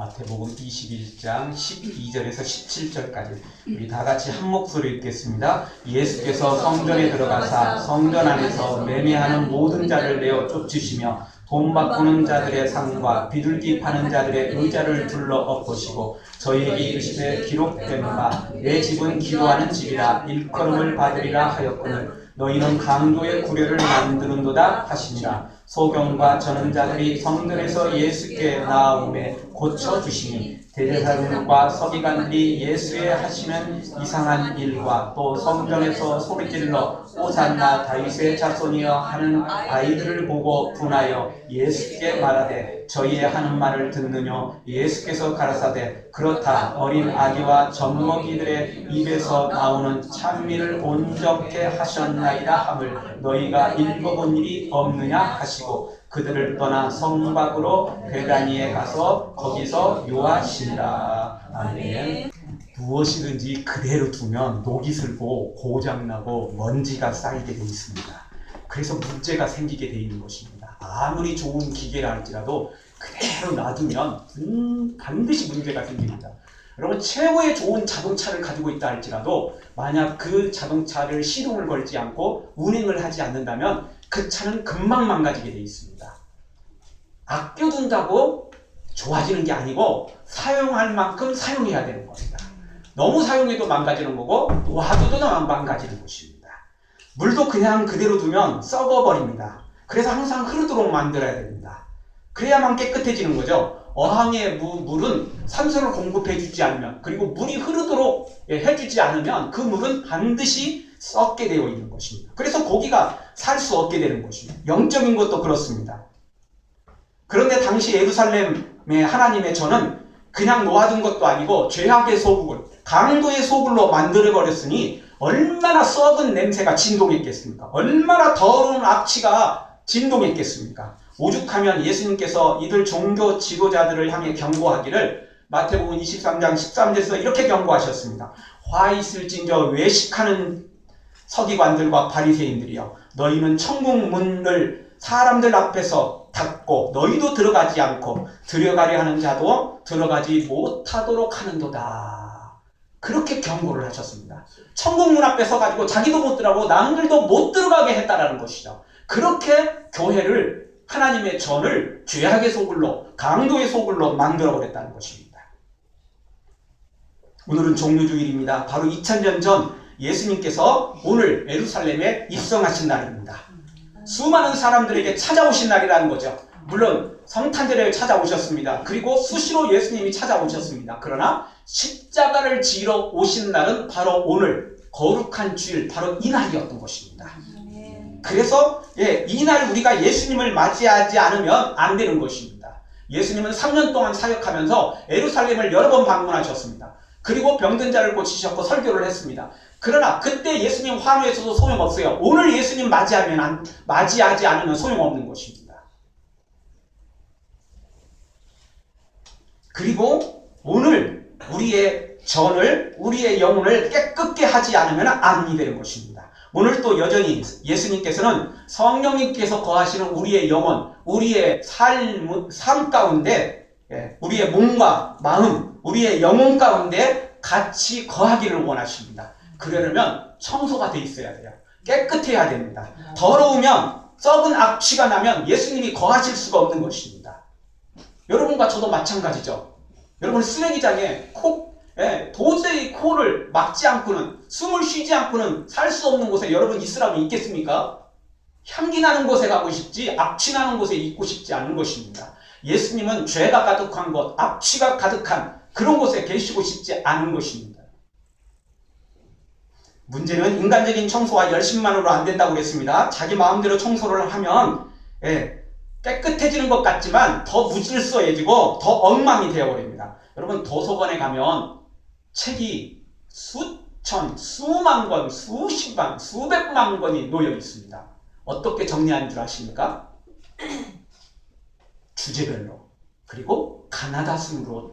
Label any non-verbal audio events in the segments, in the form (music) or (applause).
마태복음 21장 12절에서 17절까지 우리 다 같이 한 목소리 읽겠습니다. 예수께서 성전에 들어가사 성전 안에서 매매하는 모든 자를 내어 쫓으시며 돈 바꾸는 자들의 상과 비둘기 파는 자들의 의자를 둘러 엎으시고 저희에게 이르시되 기록된 바 내 집은 기도하는 집이라 일컬음을 받으리라 하였거늘 너희는 강도의 구려를 만드는도다 하시니라 소경과 전원자들이 성전에서 예수께 나아오매 고쳐주시니 대제사장과 서기관들이 예수의 하시는 이상한 일과 또 성전에서 소리질러 오산나 다윗의 자손이여 하는 아이들을 보고 분하여 예수께 말하되 저희의 하는 말을 듣느뇨? 예수께서 가라사대 그렇다. 어린 아기와 젖먹이들의 입에서 나오는 찬미를 온전케 하셨나이다 함을 너희가 읽어본 일이 없느냐 하시고 그들을 떠나 성 밖으로 베다니에 가서 거기서 요하시니라. 아멘 무엇이든지 그대로 두면 녹이 슬고 고장나고 먼지가 쌓이게 돼 있습니다. 그래서 문제가 생기게 돼 있는 것입니다. 아무리 좋은 기계라 할지라도 그대로 놔두면 음, 반드시 문제가 생깁니다. 여러분 최고의 좋은 자동차를 가지고 있다 할지라도 만약 그 자동차를 시동을 걸지 않고 운행을 하지 않는다면 그 차는 금방 망가지게 돼 있습니다. 아껴둔다고 좋아지는 게 아니고 사용할 만큼 사용해야 되는 겁니다. 너무 사용해도 망가지는 거고 놔둬도 망가지는 것입니다. 물도 그냥 그대로 두면 썩어버립니다. 그래서 항상 흐르도록 만들어야 됩니다. 그래야만 깨끗해지는 거죠. 어항의 무- 물은 산소를 공급해주지 않으면 그리고 물이 흐르도록 예, 해주지 않으면 그 물은 반드시 썩게 되어 있는 것입니다. 그래서 고기가 살 수 없게 되는 것입니다. 영적인 것도 그렇습니다. 그런데 당시 예루살렘의 하나님의 전은 그냥 놓아둔 것도 아니고 죄악의 소굴, 강도의 소굴로 만들어버렸으니 얼마나 썩은 냄새가 진동했겠습니까? 얼마나 더러운 악취가 진동했겠습니까? 오죽하면 예수님께서 이들 종교 지도자들을 향해 경고하기를 마태복음 23장 13절에서 이렇게 경고하셨습니다. 화 있을진저 외식하는 서기관들과 바리새인들이여 너희는 천국 문을 사람들 앞에서 닫고 너희도 들어가지 않고 들어가려 하는 자도 들어가지 못하도록 하는도다. 그렇게 경고를 하셨습니다. 천국 문 앞에 서가지고 자기도 못 들어가고 남들도 못 들어가게 했다라는 것이죠. 그렇게 교회를 하나님의 전을 죄악의 소굴로 강도의 소굴로 만들어 버렸다는 것입니다. 오늘은 종료주일입니다. 바로 2000년 전 예수님께서 오늘 에루살렘에 입성하신 날입니다. 수많은 사람들에게 찾아오신 날이라는 거죠. 물론 성탄절에 찾아오셨습니다. 그리고 수시로 예수님이 찾아오셨습니다. 그러나 십자가를 지러 오신 날은 바로 오늘 거룩한 주일 바로 이 날이었던 것입니다. 그래서 예, 이날 우리가 예수님을 맞이하지 않으면 안 되는 것입니다. 예수님은 3년 동안 사역하면서 에루살렘을 여러 번 방문하셨습니다. 그리고 병든 자를 고치셨고 설교를 했습니다. 그러나 그때 예수님 환호에서도 소용없어요. 오늘 예수님 맞이하면 안, 맞이하지 않으면 소용없는 것입니다. 그리고 오늘 우리의 전을 우리의 영혼을 깨끗게 하지 않으면 안이 되는 것입니다. 오늘 또 여전히 예수님께서는 성령님께서 거하시는 우리의 영혼, 우리의 삶, 삶 가운데 예, 우리의 몸과 마음, 우리의 영혼 가운데 같이 거하기를 원하십니다. 그러려면 청소가 돼 있어야 돼요. 깨끗해야 됩니다. 더러우면 썩은 악취가 나면 예수님이 거하실 수가 없는 것입니다. 여러분과 저도 마찬가지죠. 여러분 쓰레기장에 코, 예, 도저히 코를 막지 않고는 숨을 쉬지 않고는 살 수 없는 곳에 여러분 있으라면 있겠습니까? 향기 나는 곳에 가고 싶지 악취 나는 곳에 있고 싶지 않은 것입니다. 예수님은 죄가 가득한 곳, 악취가 가득한 그런 곳에 계시고 싶지 않은 것입니다. 문제는 인간적인 청소와 열심만으로 안 된다고 그랬습니다. 자기 마음대로 청소를 하면 예, 깨끗해지는 것 같지만 더 무질서해지고 더 엉망이 되어버립니다. 여러분 도서관에 가면 책이 수천, 수만 권, 수십만, 수백만 권이 놓여 있습니다. 어떻게 정리하는 줄 아십니까? (clears throat) 주제별로 그리고 가나다 순으로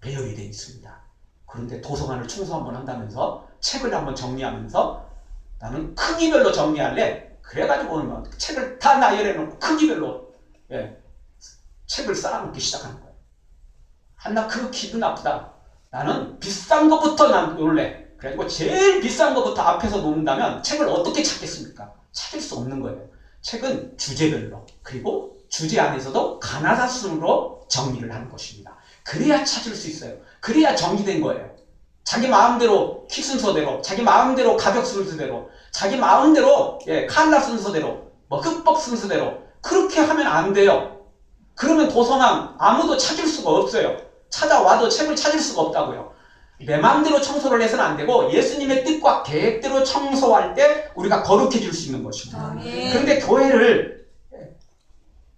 배열이 되어 있습니다. 그런데 도서관을 청소 한번 한다면서 책을 한번 정리하면서 나는 크기별로 정리할래. 그래가지고 뭐 책을 다 나열해 놓고 크기별로 예, 책을 쌓아놓기 시작하는 거예요. 한나 그거 기분 나쁘다. 나는 비싼 것부터 난 놀래. 그래가지고 제일 비싼 것부터 앞에서 놓는다면 책을 어떻게 찾겠습니까? 찾을 수 없는 거예요. 책은 주제별로 그리고 주제 안에서도 가나다 순으로 정리를 하는 것입니다. 그래야 찾을 수 있어요. 그래야 정리된 거예요. 자기 마음대로 키 순서대로, 자기 마음대로 가격 순서대로, 자기 마음대로 예, 칼라 순서대로, 뭐 흠뻑 순서대로 그렇게 하면 안 돼요. 그러면 도서관 아무도 찾을 수가 없어요. 찾아와도 책을 찾을 수가 없다고요. 내 마음대로 청소를 해서는 안 되고 예수님의 뜻과 계획대로 청소할 때 우리가 거룩해질 수 있는 것입니다. 아멘. 그런데 교회를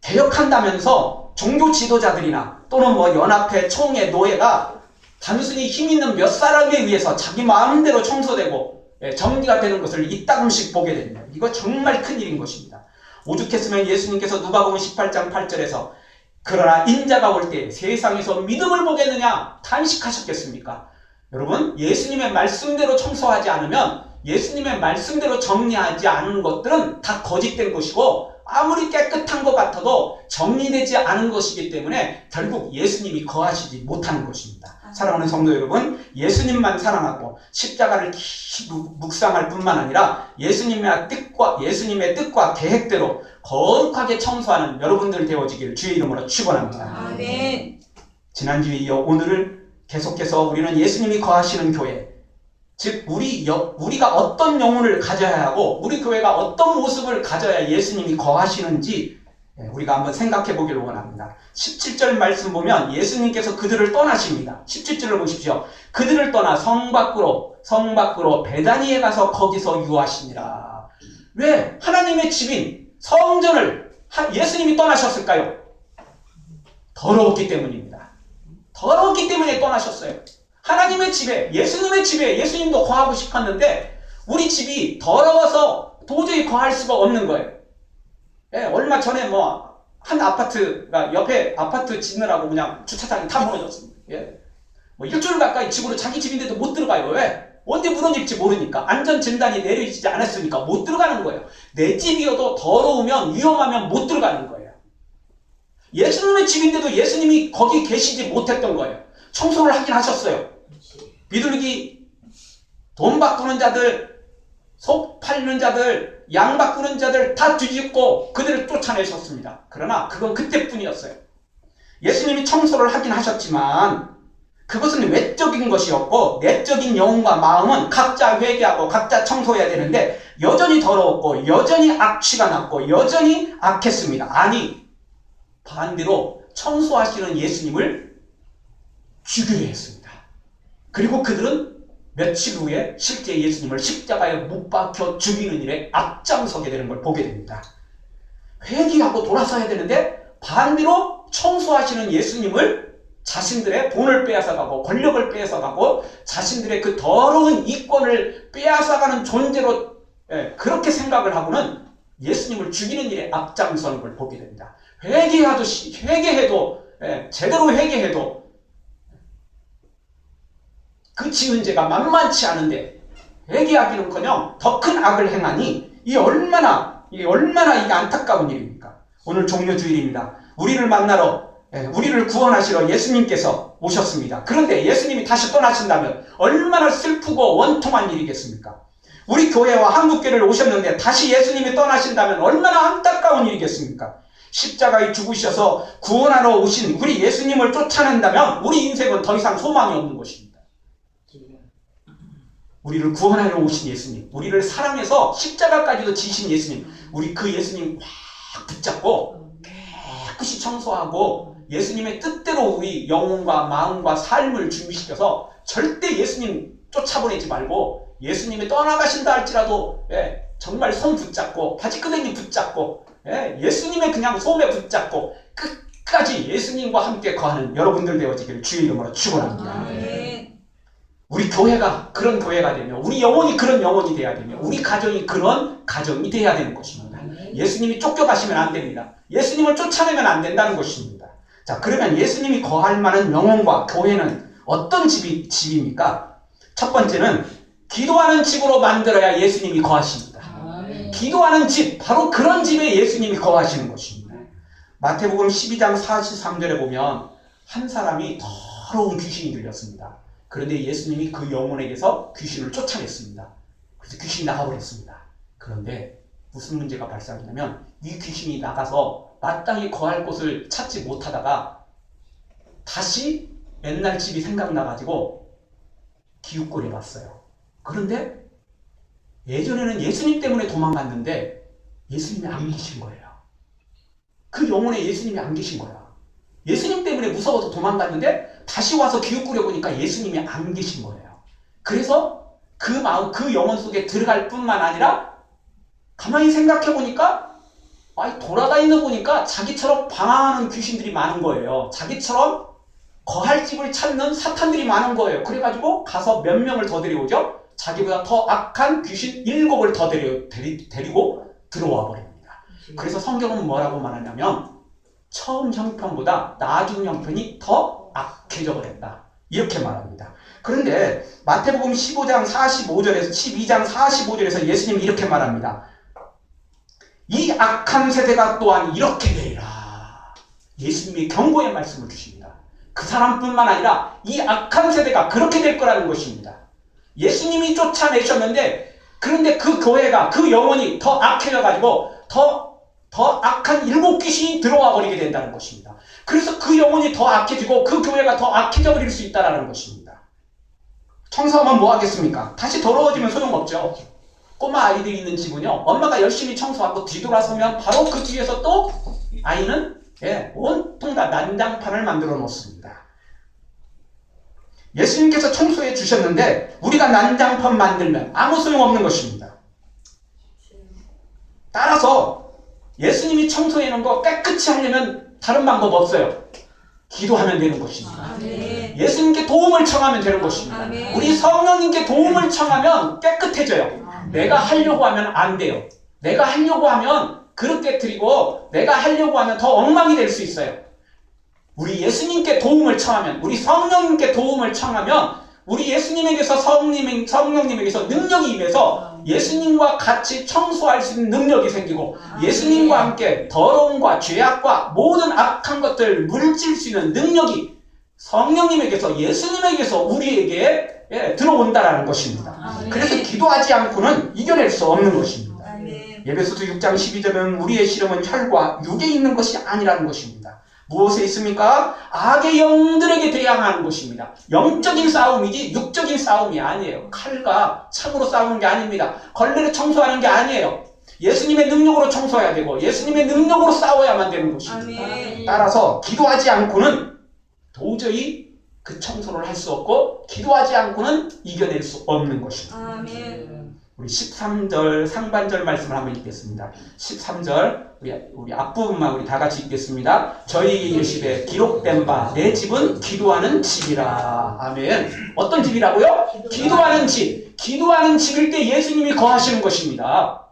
개혁한다면서 종교 지도자들이나 또는 뭐 연합회, 총회, 노예가 단순히 힘 있는 몇 사람에 의해서 자기 마음대로 청소되고 예, 정리가 되는 것을 이따금씩 보게 됩니다. 이거 정말 큰 일인 것입니다. 오죽했으면 예수님께서 누가복음 18장 8절에서 그러나 인자가 올 때 세상에서 믿음을 보겠느냐 탄식하셨겠습니까? 여러분 예수님의 말씀대로 청소하지 않으면 예수님의 말씀대로 정리하지 않은 것들은 다 거짓된 것이고 아무리 깨끗한 것 같아도 정리되지 않은 것이기 때문에 결국 예수님이 거하시지 못하는 것입니다. 사랑하는 성도 여러분, 예수님만 사랑하고 십자가를 묵- 묵상할 뿐만 아니라 예수님의 뜻과 예수님의 뜻과 계획대로 거룩하게 청소하는 여러분들 되어지기를 주의 이름으로 축원합니다. 아멘. 지난주에 이어 오늘을 계속해서 우리는 예수님이 거하시는 교회, 즉 우리 여- 우리가 어떤 영혼을 가져야 하고 우리 교회가 어떤 모습을 가져야 예수님이 거하시는지 예, 우리가 한번 생각해 보기를 원합니다. 17절 말씀 보면 예수님께서 그들을 떠나십니다. 17절을 보십시오. 그들을 떠나 성 밖으로 성 밖으로 베다니에 가서 거기서 유하시니라. 왜 하나님의 집인 성전을 하- 예수님이 떠나셨을까요? 더러웠기 때문입니다. 더러웠기 때문에 떠나셨어요. 하나님의 집에, 예수님의 집에 예수님도 거하고 싶었는데 우리 집이 더러워서 도저히 거할 수가 없는 거예요. 예, 얼마 전에 뭐 한 아파트가 옆에 아파트 짓느라고 그냥 주차장이 다 무너졌습니다. 예. 뭐 일주일 가까이 집으로 자기 집인데도 못 들어가요. 왜? 언제 무너질지 모르니까 안전 진단이 내려지지 않았으니까 못 들어가는 거예요. 내 집이어도 더러우면 위험하면 못 들어가는 거예요. 예수님의 집인데도 예수님이 거기 계시지 못했던 거예요. 청소를 하긴 하셨어요. 비둘기, 돈 바꾸는 자들, 속 팔는 자들, 양 바꾸는 자들 다 뒤집고 그들을 쫓아내셨습니다. 그러나 그건 그때뿐이었어요. 예수님이 청소를 하긴 하셨지만 그것은 외적인 것이었고 내적인 영혼과 마음은 각자 회개하고 각자 청소해야 되는데 여전히 더러웠고 여전히 악취가 났고 여전히 악했습니다. 아니 반대로 청소하시는 예수님을 죽이려 했습니다. 그리고 그들은 며칠 후에 실제 예수님을 십자가에 못 박혀 죽이는 일에 앞장서게 되는 걸 보게 됩니다. 회개하고 돌아서야 되는데 반대로 청소하시는 예수님을 자신들의 돈을 빼앗아가고 권력을 빼앗아가고 자신들의 그 더러운 이권을 빼앗아가는 존재로 예, 그렇게 생각을 하고는 예수님을 죽이는 일에 앞장서는 걸 보게 됩니다. 회개하도 시- 회개해도 예, 제대로 회개해도 그 지은 죄가 만만치 않은데 회개하기는커녕 더 큰 악을 행하니 이 얼마나 이 얼마나 이게 안타까운 일입니까? 오늘 종료 주일입니다. 우리를 만나러 예, 우리를 구원하시러 예수님께서 오셨습니다. 그런데 예수님이 다시 떠나신다면 얼마나 슬프고 원통한 일이겠습니까? 우리 교회와 한국교회를 오셨는데 다시 예수님이 떠나신다면 얼마나 안타까운 일이겠습니까? 십자가에 죽으셔서 구원하러 오신 우리 예수님을 쫓아낸다면 우리 인생은 더 이상 소망이 없는 것입니다. 우리를 구원하러 오신 예수님, 우리를 사랑해서 십자가까지도 지신 예수님, 우리 그 예수님 꽉 붙잡고 깨끗이 청소하고 예수님의 뜻대로 우리 영혼과 마음과 삶을 준비시켜서 절대 예수님 쫓아보내지 말고 예수님이 떠나가신다 할지라도 예, 정말 손 붙잡고 바지끄댕이 붙잡고 예, 예수님의 그냥 손에 붙잡고 끝까지 예수님과 함께 거하는 여러분들 되어지기를 주의 이름으로 축원합니다. 우리 교회가 그런 교회가 되며 우리 영혼이 그런 영혼이 돼야 되며 우리 가정이 그런 가정이 돼야 되는 것입니다. 예수님이 쫓겨가시면 안 됩니다. 예수님을 쫓아내면 안 된다는 것입니다. 자, 그러면 예수님이 거할 만한 영혼과 교회는 어떤 집이, 집입니까? 첫 번째는 기도하는 집으로 만들어야 예수님이 거하십니다. 기도하는 집, 바로 그런 집에 예수님이 거하시는 것입니다. 마태복음 12장 43절에 보면 한 사람이 더러운 귀신이 들렸습니다. 그런데 예수님이 그 영혼에게서 귀신을 쫓아냈습니다. 그래서 귀신이 나가버렸습니다. 그런데 무슨 문제가 발생하냐면 이 귀신이 나가서 마땅히 거할 곳을 찾지 못하다가 다시 옛날 집이 생각나가지고 기웃거려 봤어요. 그런데 예전에는 예수님 때문에 도망갔는데 예수님이 안 계신 거예요. 그 영혼에 예수님이 안 계신 거야. 예수님 때문에 무서워서 도망갔는데 다시 와서 기웃거려 보니까 예수님이 안 계신 거예요. 그래서 그 마음, 그 영혼 속에 들어갈 뿐만 아니라 가만히 생각해 보니까 아니 돌아다니는 보니까 자기처럼 방황하는 귀신들이 많은 거예요. 자기처럼 거할 집을 찾는 사탄들이 많은 거예요. 그래가지고 가서 몇 명을 더 데려오죠. 자기보다 더 악한 귀신 일곱을 더 데려, 데리, 데리고 들어와 버립니다. 그래서 성경은 뭐라고 말하냐면 처음 형편보다 나중 형편이 더 악해져 버렸다. 이렇게 말합니다. 그런데 마태복음 15장 45절에서 12장 45절에서 예수님이 이렇게 말합니다. 이 악한 세대가 또한 이렇게 되리라. 예수님이 경고의 말씀을 주십니다. 그 사람뿐만 아니라 이 악한 세대가 그렇게 될 거라는 것입니다. 예수님이 쫓아내셨는데 그런데 그 교회가 그 영혼이 더 악해져 가지고 더 더 악한 일곱 귀신이 들어와 버리게 된다는 것입니다. 그래서 그 영혼이 더 악해지고 그 교회가 더 악해져 버릴 수 있다는 것입니다. 청소하면 뭐 하겠습니까? 다시 더러워지면 소용없죠. 꼬마 아이들이 있는 집은요, 엄마가 열심히 청소하고 뒤돌아서면 바로 그 뒤에서 또 아이는 예, 온통 다 난장판을 만들어 놓습니다. 예수님께서 청소해 주셨는데 우리가 난장판 만들면 아무 소용없는 것입니다. 따라서 예수님이 청소해 놓은 거 깨끗이 하려면 다른 방법 없어요. 기도하면 되는 것입니다. 아멘. 예수님께 도움을 청하면 되는 것입니다. 아멘. 우리 성령님께 도움을 청하면 깨끗해져요. 내가 하려고 하면 안 돼요. 내가 하려고 하면 그릇 깨뜨리고 내가 하려고 하면 더 엉망이 될 수 있어요. 우리 예수님께 도움을 청하면 우리 성령님께 도움을 청하면 우리 예수님에게서 성님, 성령님에게서 능력이 임해서 예수님과 같이 청소할 수 있는 능력이 생기고 예수님과 함께 더러움과 죄악과 모든 악한 것들 물질 수 있는 능력이 성령님에게서 예수님에게서 우리에게 예, 들어온다라는 것입니다. 아멘. 그래서 기도하지 않고는 이겨낼 수 없는 것입니다. 예배소서 6장 12절은 우리의 실험은 혈과 육에 있는 것이 아니라는 것입니다. 무엇에 있습니까? 악의 영들에게 대항하는 것입니다. 영적인 싸움이지 육적인 싸움이 아니에요. 칼과 창으로 싸우는 게 아닙니다. 걸레로 청소하는 게 아니에요. 예수님의 능력으로 청소해야 되고 예수님의 능력으로 싸워야만 되는 것입니다. 아멘. 따라서 기도하지 않고는 도저히 그 청소를 할 수 없고 기도하지 않고는 이겨낼 수 없는 것입니다. 아멘. 우리 13절 상반절 말씀을 한번 읽겠습니다. 13절 우리, 우리 앞부분만 우리 다 같이 읽겠습니다. 저희 예시에 기록된 바 내 집은 기도하는 집이라. 아멘. 어떤 집이라고요? 기도하는 집. 기도하는 집일 때 예수님이 거하시는 것입니다.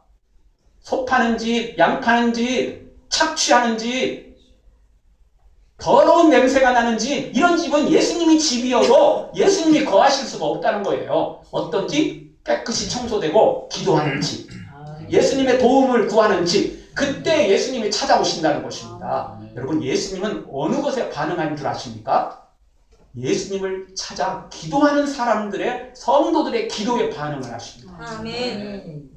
소 파는 집, 양 파는 집, 착취하는 집, 더러운 냄새가 나는 집, 이런 집은 예수님이 집이어도 예수님이 거하실 수가 없다는 거예요. 어떤 집? 깨끗이 청소되고 기도하는 집. 예수님의 도움을 구하는 집. 그때 예수님이 찾아오신다는 것입니다. 여러분, 예수님은 어느 것에 반응하는 줄 아십니까? 예수님을 찾아 기도하는 사람들의 성도들의 기도에 반응을 하십니다. 아멘.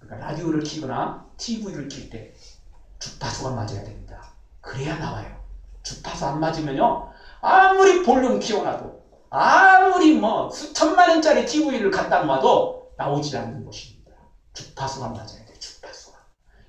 그러니까 라디오를 키거나 TV를 킬 때 주파수가 맞아야 됩니다. 그래야 나와요. 주파수 안 맞으면요. 아무리 볼륨 키워놔도 아무리 뭐 수천만 원짜리 TV를 갖다 놔도 나오지 않는 것입니다. 주파수가 맞아야 돼요.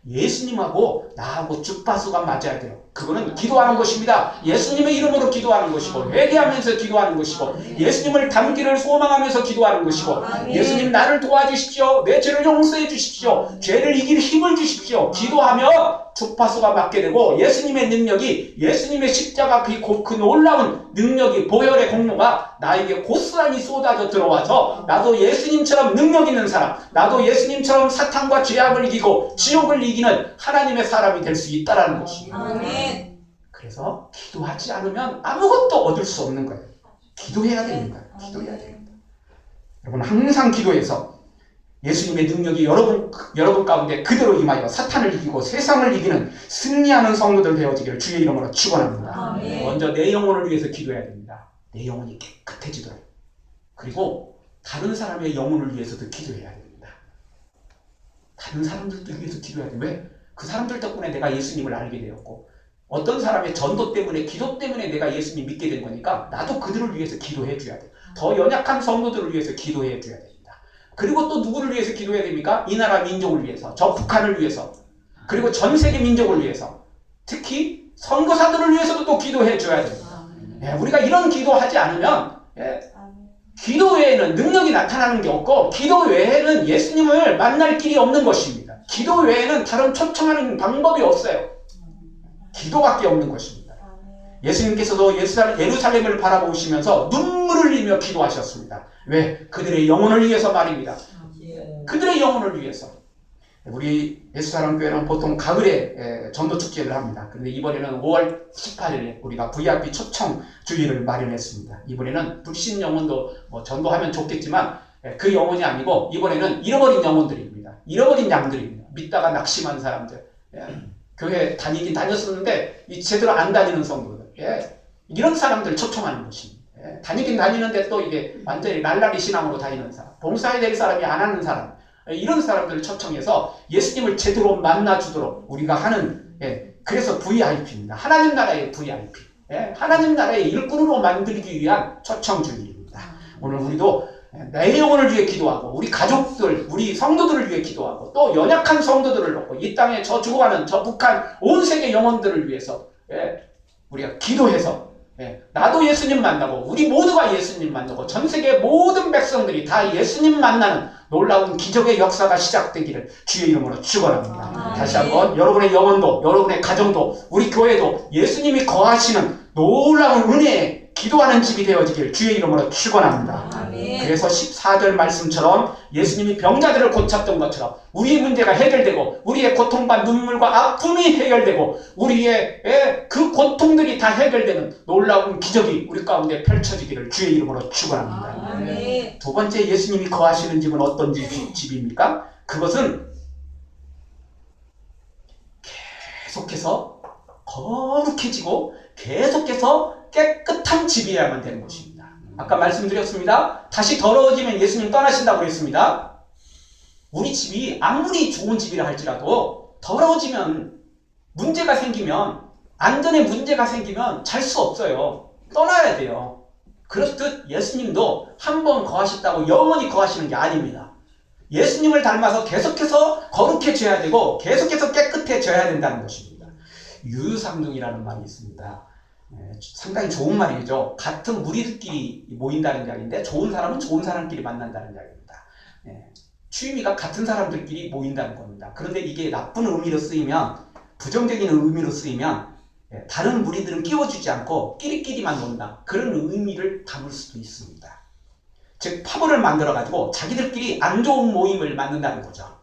예수님하고 나하고 주파수가 맞아야 돼요. 그거는 기도하는 것입니다. 예수님의 이름으로 기도하는 것이고 회개하면서 기도하는 것이고 예수님을 닮기를 소망하면서 기도하는 것이고. 예수님 나를 도와주십시오. 내 죄를 용서해 주십시오. 죄를 이길 힘을 주십시오. 기도하며 주파수가 맞게 되고 예수님의 능력이 예수님의 십자가 그, 고- 그 놀라운 능력이 보혈의 공로가 나에게 고스란히 쏟아져 들어와서 나도 예수님처럼 능력 있는 사람 나도 예수님처럼 사탄과 죄악을 이기고 지옥을 이기 는 하나님의 사람이 될 수 있다라는 것입니다. 그래서 기도하지 않으면 아무것도 얻을 수 없는 거예요. 기도해야 되는 거예요. 기도해야 됩니다. 여러분 항상 기도해서 예수님의 능력이 여러분 여러분 가운데 그대로 임하여 사탄을 이기고 세상을 이기는 승리하는 성도들 되어지기를 주의 이름으로 축원합니다. 먼저 내 영혼을 위해서 기도해야 됩니다. 내 영혼이 깨끗해지도록 그리고 다른 사람의 영혼을 위해서도 기도해야 됩니 다. 다른 사람들도 위해서 기도해야 돼. 왜? 그 사람들 덕분에 내가 예수님을 알게 되었고 어떤 사람의 전도 때문에 기도 때문에 내가 예수님 믿게 된 거니까 나도 그들을 위해서 기도해 줘야 돼. 더 연약한 성도들을 위해서 기도해 줘야 됩니다. 그리고 또 누구를 위해서 기도해야 됩니까? 이 나라 민족을 위해서, 저 북한을 위해서, 그리고 전 세계 민족을 위해서, 특히 선교사들을 위해서도 또 기도해 줘야 됩니다. 예, 우리가 이런 기도하지 않으면 예, 기도 외에는 능력이 나타나는 게 없고 기도 외에는 예수님을 만날 길이 없는 것입니다. 기도 외에는 다른 초청하는 방법이 없어요. 기도밖에 없는 것입니다. 예수님께서도 예루살렘- 예루살렘을 바라보시면서 눈물을 흘리며 기도하셨습니다. 왜? 그들의 영혼을 위해서 말입니다. 예. 그들의 영혼을 위해서. 우리 예수사랑교회는 보통 가을에 에, 전도 축제를 합니다. 그런데 이번에는 5월 18일에 우리가 VIP 초청 주일을 마련했습니다. 이번에는 불신 영혼도 뭐 전도하면 좋겠지만 에, 그 영혼이 아니고 이번에는 잃어버린 영혼들입니다. 잃어버린 양들입니다. 믿다가 낙심한 사람들. 예, 교회 다니긴 다녔었는데 이 제대로 안 다니는 성도들. 예, 이런 사람들 초청하는 것입니다. 예, 다니긴 다니는데 또 이게 완전히 날라리 신앙으로 다니는 사람, 봉사해야 될 사람이 안 하는 사람, 예, 이런 사람들을 초청해서 예수님을 제대로 만나주도록 우리가 하는, 예, 그래서 VIP입니다. 하나님 나라의 VIP. 예, 하나님 나라의 일꾼으로 만들기 위한 초청주의입니다. 오늘 우리도 내 영혼을 위해 기도하고 우리 가족들, 우리 성도들을 위해 기도하고 또 연약한 성도들을 놓고 이 땅에 저 죽어가는 저 북한 온 세계 영혼들을 위해서 예, 우리가 기도해서 예, 나도 예수님 만나고 우리 모두가 예수님 만나고 전 세계 모든 백성들이 다 예수님 만나는 놀라운 기적의 역사가 시작되기를 주의 이름으로 축원합니다. 아멘. 다시 한번 여러분의 영혼도 여러분의 가정도 우리 교회도 예수님이 거하시는 놀라운 은혜에 기도하는 집이 되어지길 주의 이름으로 축원합니다. 아멘. 그래서 14절 말씀처럼 예수님이 병자들을 고쳤던 것처럼 우리의 문제가 해결되고 우리의 고통과 눈물과 아픔이 해결되고 우리의 예, 그 고통들이 다 해결되는 놀라운 기적이 우리 가운데 펼쳐지기를 주의 이름으로 축원합니다. 아멘. 두 번째 예수님이 거하시는 집은 어떤 집, 집입니까? 그것은 계속해서 거룩해지고 계속해서 깨끗한 집이어야만 되는 것입니다. 아까 말씀드렸습니다. 다시 더러워지면 예수님 떠나신다고 그랬습니다. 우리 집이 아무리 좋은 집이라 할지라도 더러워지면 문제가 생기면 안전에 문제가 생기면 잘 수 없어요. 떠나야 돼요. 그렇듯 예수님도 한 번 거하셨다고 영원히 거하시는 게 아닙니다. 예수님을 닮아서 계속해서 거룩해져야 되고 계속해서 깨끗해져야 된다는 것입니다. 유유상종이라는 말이 있습니다. 예, 상당히 좋은 말이죠. 같은 무리들끼리 모인다는 이야기인데 좋은 사람은 좋은 사람끼리 만난다는 이야기입니다. 예, 취미가 같은 사람들끼리 모인다는 겁니다. 그런데 이게 나쁜 의미로 쓰이면 부정적인 의미로 쓰이면 예, 다른 무리들은 끼워주지 않고 끼리끼리만 논다. 그런 의미를 담을 수도 있습니다. 즉 파벌을 만들어 가지고 자기들끼리 안 좋은 모임을 만든다는 거죠.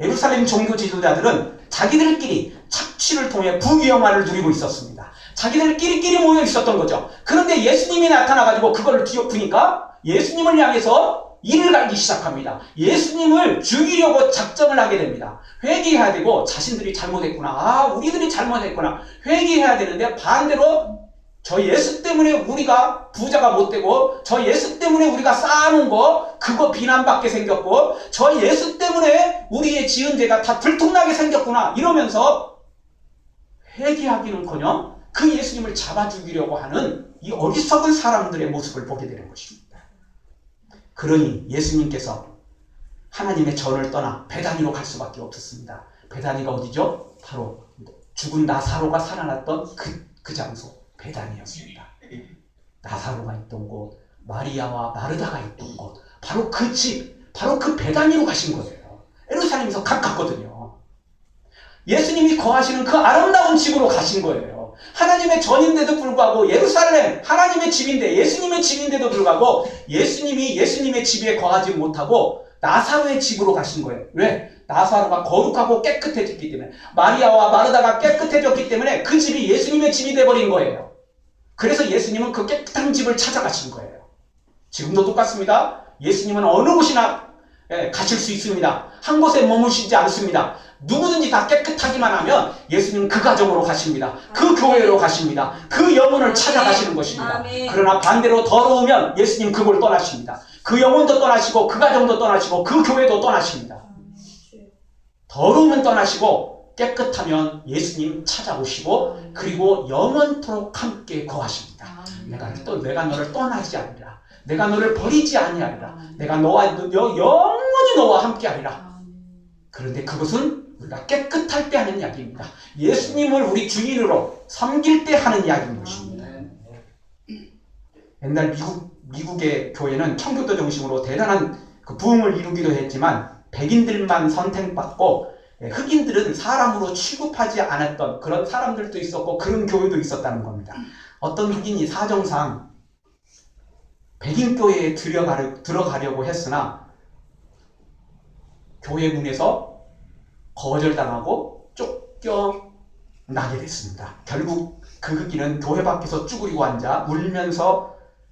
예루살렘 종교 지도자들은 자기들끼리 착취를 통해 부귀영화를 누리고 있었습니다. 자기들끼리끼리 모여 있었던 거죠. 그런데 예수님이 나타나 가지고 그걸 뒤엎으니까 예수님을 향해서 일을 갈기 시작합니다. 예수님을 죽이려고 작정을 하게 됩니다. 회개해야 되고 자신들이 잘못했구나. 아, 우리들이 잘못했구나. 회개해야 되는데 반대로 저 예수 때문에 우리가 부자가 못 되고 저 예수 때문에 우리가 쌓아놓은 거 그거 비난받게 생겼고 저 예수 때문에 우리의 지은 죄가 다 들통나게 생겼구나 이러면서 회개하기는커녕 그 예수님을 잡아 죽이려고 하는 이 어리석은 사람들의 모습을 보게 되는 것입니다. 그러니 예수님께서 하나님의 전을 떠나 베다니로 갈 수밖에 없었습니다. 베다니가 어디죠? 바로 죽은 나사로가 살아났던 그, 그 장소 베다니였습니다. 나사로가 있던 곳, 마리아와 마르다가 있던 곳, 바로 그 집, 바로 그 베다니로 가신 거예요. 에루살렘에서 가깝거든요. 예수님이 거하시는 그 아름다운 집으로 가신 거예요. 하나님의 전인데도 불구하고 예루살렘 하나님의 집인데 예수님의 집인데도 불구하고 예수님이 예수님의 집에 거하지 못하고 나사로의 집으로 가신 거예요. 왜? 나사로가 거룩하고 깨끗해졌기 때문에 마리아와 마르다가 깨끗해졌기 때문에 그 집이 예수님의 집이 돼버린 거예요. 그래서 예수님은 그 깨끗한 집을 찾아가신 거예요. 지금도 똑같습니다. 예수님은 어느 곳이나 예, 가실 수 있습니다. 한 곳에 머무시지 않습니다. 누구든지 다 깨끗하기만 하면 예수님 그 가정으로 가십니다. 그 교회로 가십니다. 그 영혼을 찾아가시는 것입니다. 아멘. 그러나 반대로 더러우면 예수님 그걸 떠나십니다. 그 영혼도 떠나시고 그 가정도 떠나시고 그 교회도 떠나십니다. 더러우면 떠나시고 깨끗하면 예수님 찾아오시고 그리고 영원토록 함께 거하십니다. 내가 또 내가 너를 떠나지 않으리라. 내가 너를 버리지 아니하리라. 내가 너와 너, 여- 영원히 너와 함께하리라. 그런데 그것은 우리가 깨끗할 때 하는 이야기입니다. 예수님을 우리 주인으로 섬길 때 하는 이야기인 것입니다. 옛날 미국 미국의 교회는 청교도 중심으로 대단한 그 부흥을 이루기도 했지만 백인들만 선택받고 예, 흑인들은 사람으로 취급하지 않았던 그런 사람들도 있었고 그런 교회도 있었다는 겁니다. 어떤 흑인이 사정상 백인 교회에 들어가려, 들어가려고 했으나 교회 문에서 거절당하고 쫓겨나게 됐습니다. 결국 그 흑인은 교회 밖에서 쭈그리고 앉아 울면서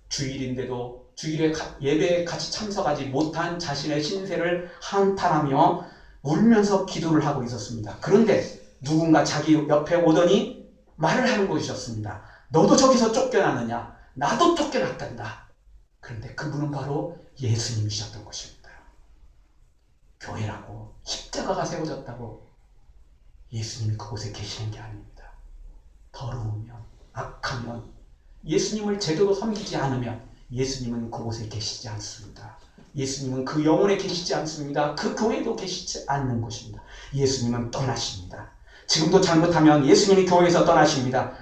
주일인데도 주일에 가- 예배에 같이 참석하지 못한 자신의 신세를 한탄하며 울면서 기도를 하고 있었습니다. 그런데 누군가 자기 옆에 오더니 말을 하는 것이었습니다. 너도 저기서 쫓겨나느냐? 나도 쫓겨났단다. 그런데 그분은 바로 예수님이셨던 것입니다. 교회라고 십자가가 세워졌다고 예수님이 그곳에 계시는 게 아닙니다. 더러우면 악하면 예수님을 제대로 섬기지 않으면 예수님은 그곳에 계시지 않습니다. 예수님은 그 영혼에 계시지 않습니다. 그 교회도 계시지 않는 것입니다. 예수님은 떠나십니다. 지금도 잘못하면 예수님이 교회에서 떠나십니다.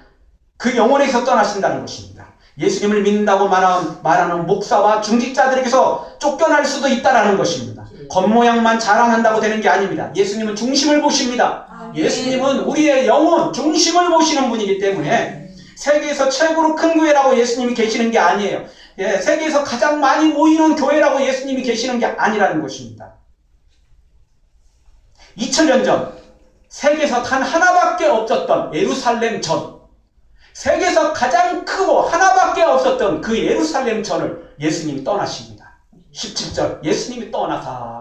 그 영혼에서 떠나신다는 것입니다. 예수님을 믿는다고 말하는, 목사와 중직자들에게서 쫓겨날 수도 있다라는 것입니다. 겉모양만 자랑한다고 되는 게 아닙니다. 예수님은 중심을 보십니다. 예수님은 우리의 영혼, 중심을 보시는 분이기 때문에 세계에서 최고로 큰 교회라고 예수님이 계시는 게 아니에요. 예, 세계에서 가장 많이 모이는 교회라고 예수님이 계시는 게 아니라는 것입니다. 2000년 전 세계에서 단 하나밖에 없었던 예루살렘 전 세계에서 가장 크고 하나밖에 없었던 그 예루살렘 전을 예수님이 떠나십니다. 17절 예수님이 떠나사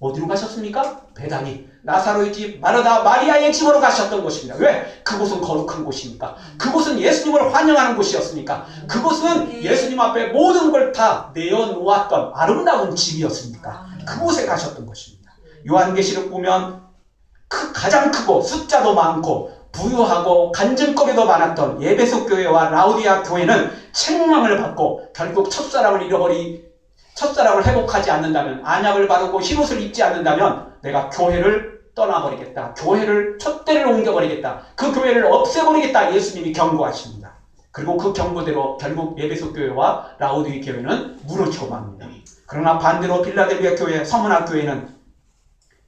어디로 가셨습니까? 베다니 나사로의 집 마르다 마리아의 집으로 가셨던 곳입니다. 왜? 그곳은 거룩한 곳이니까. 그곳은 예수님을 환영하는 곳이었으니까. 그곳은 예수님 앞에 모든 걸 다 내어놓았던 아름다운 집이었으니까. 그곳에 가셨던 것입니다. 요한계시록 보면 크- 가장 크고 숫자도 많고 부유하고 간증거리도 많았던 예배소 교회와 라우디아 교회는 책망을 받고 결국 첫사랑을 잃어버리 첫사랑을 회복하지 않는다면 안약을 바르고 흰옷을 입지 않는다면 내가 교회를 떠나버리겠다. 교회를 첫대를 옮겨버리겠다. 그 교회를 없애버리겠다. 예수님이 경고하십니다. 그리고 그 경고대로 결국 예배소 교회와 라우디아 교회는 무너지고 맙니다. 그러나 반대로 빌라델비아 교회, 서문학 교회는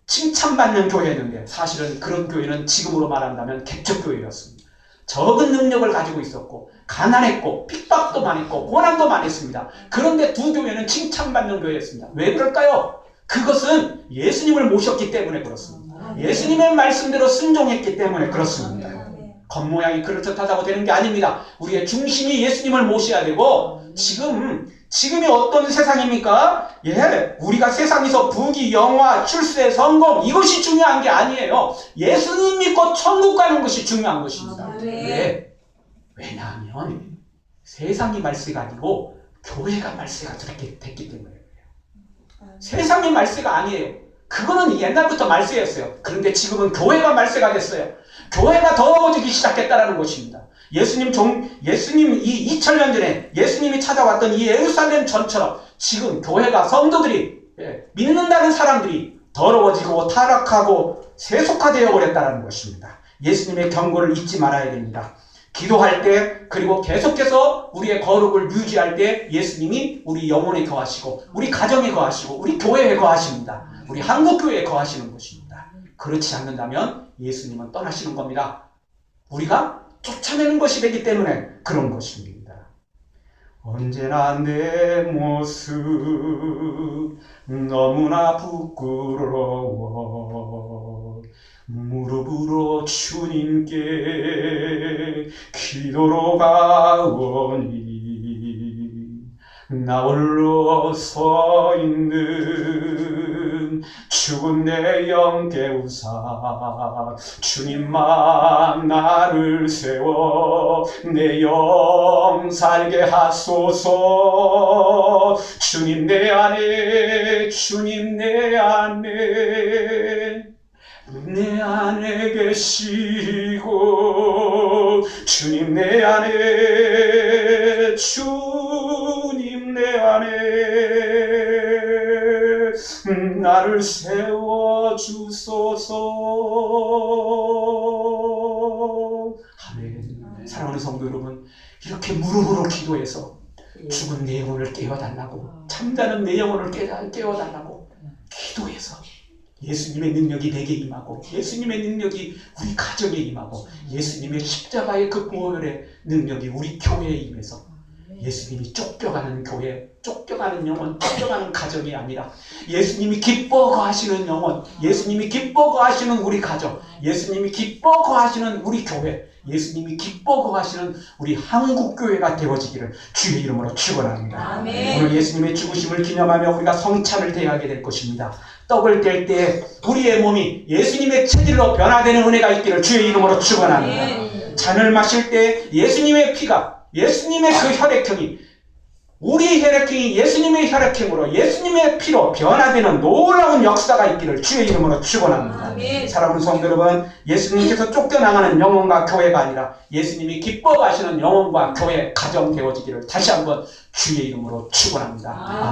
칭찬받는 교회였는데 사실은 그런 교회는 지금으로 말한다면 개척교회였습니다. 적은 능력을 가지고 있었고 가난했고 핍박도 많았고 고난도 많았습니다. 그런데 두 교회는 칭찬받는 교회였습니다. 왜 그럴까요? 그것은 예수님을 모셨기 때문에 그렇습니다. 예수님의 말씀대로 순종했기 때문에 그렇습니다. 겉모양이 그렇다고 되는 게 아닙니다. 우리의 중심이 예수님을 모셔야 되고 지금 지금이 어떤 세상입니까? 예, 우리가 세상에서 부귀, 영화, 출세, 성공 이것이 중요한 게 아니에요. 예수님 믿고 천국 가는 것이 중요한 것입니다. 아, 왜? 왜냐하면 세상이 말세가 아니고 교회가 말세가 됐기, 됐기 때문에 그래요. 세상이 말세가 아니에요. 그거는 옛날부터 말세였어요. 그런데 지금은 교회가 말세가 됐어요. 교회가 더러워지기 시작했다라는 것입니다. 예수님 종, 예수님 이 2000년 전에 예수님이 찾아왔던 이 예루살렘 전처럼 지금 교회가 성도들이 예, 믿는다는 사람들이 더러워지고 타락하고 세속화되어 버렸다는 것입니다. 예수님의 경고를 잊지 말아야 됩니다. 기도할 때 그리고 계속해서 우리의 거룩을 유지할 때 예수님이 우리 영혼에 거하시고 우리 가정에 거하시고 우리 교회에 거하십니다. 우리 한국 교회에 거하시는 것입니다. 그렇지 않는다면 예수님은 떠나시는 겁니다. 우리가 쫓아내는 것이 되기 때문에 그런 것입니다. 언제나 내 모습 너무나 부끄러워 무릎으로 주님께 기도로 가오니 나 홀로 서 있는 죽은 내 영 깨우사 주님만 나를 세워 내 영 살게 하소서. 주님 내 안에 주님 내 안에 내 안에 계시고 주님 내 안에 주님 내 안에 나를 세워 주소서. 아멘. 사랑하는 성도 여러분 이렇게 무릎으로 기도해서 죽은 내 영혼을 깨워달라고 잠자는 내 영혼을 깨, 깨워달라고 기도해서 예수님의 능력이 내게 임하고 예수님의 능력이 우리 가정에 임하고 예수님의 십자가의 그 보혈의 능력이 우리 교회에 임해서 예수님이 쫓겨가는 교회, 쫓겨가는 영혼, 쫓겨가는 가정이 아니라 예수님이 기뻐 거하시는 영혼, 예수님이 기뻐 거하시는 우리 가정, 예수님이 기뻐 거하시는 우리 교회, 예수님이 기뻐 거하시는 우리 한국 교회가 되어지기를 주의 이름으로 축원합니다. 오늘 예수님의 죽으심을 기념하며 우리가 성찬을 대하게 될 것입니다. 떡을 뗄때 우리의 몸이 예수님의 체질로 변화되는 은혜가 있기를 주의 이름으로 축원합니다. 아멘. 잔을 마실 때 예수님의 피가 예수님의 그 혈액형이 우리 혈액형이 예수님의 혈액형으로 예수님의 피로 변화되는 놀라운 역사가 있기를 주의 이름으로 축원합니다. 아멘. 사랑하는 성도 여러분, 예수님께서 쫓겨나가는 영혼과 교회가 아니라 예수님이 기뻐하시는 영혼과 교회 가정 되어지기를 다시 한번 주의 이름으로 축원합니다. 아멘.